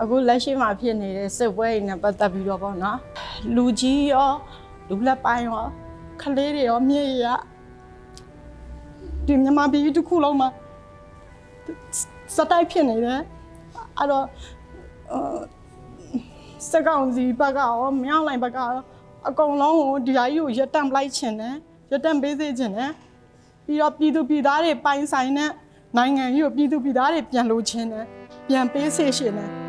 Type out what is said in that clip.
အခုလက်ရှိမှာဖြစ်နေတဲ့စစ်ပွဲတွေနဲ့ပတ်သက်ပြီးတော့ပေါ့နော်လူကြီးရောလူလက်ပိုင်းရောကလေးတွေရောမြေရဒီမြန်မာပြည်တစ်ခုလုံးမှာစတိုက်ဖြစ်နေတယ်အဲ့တော့အာစက်ကောင်စီဘက်ကရောမြောင်းလိုက်ဘက်ကရောအကုန်လုံးကိုဒီဟာကြီးကိုရပ်တန့်ပလိုက်ခြင်းတယ်ရပ်တန့်ပေးစေခြင်းတယ်ပြီးတော့ပြည်သူပြည်သားတွေပိုင်ဆိုင်တဲ့နိုင်ငံကြီးကိုပြည်သူပြည်သားတွေပြန်လို့ခြင်းတယ်ပြန်ပေးစေရှင်တယ်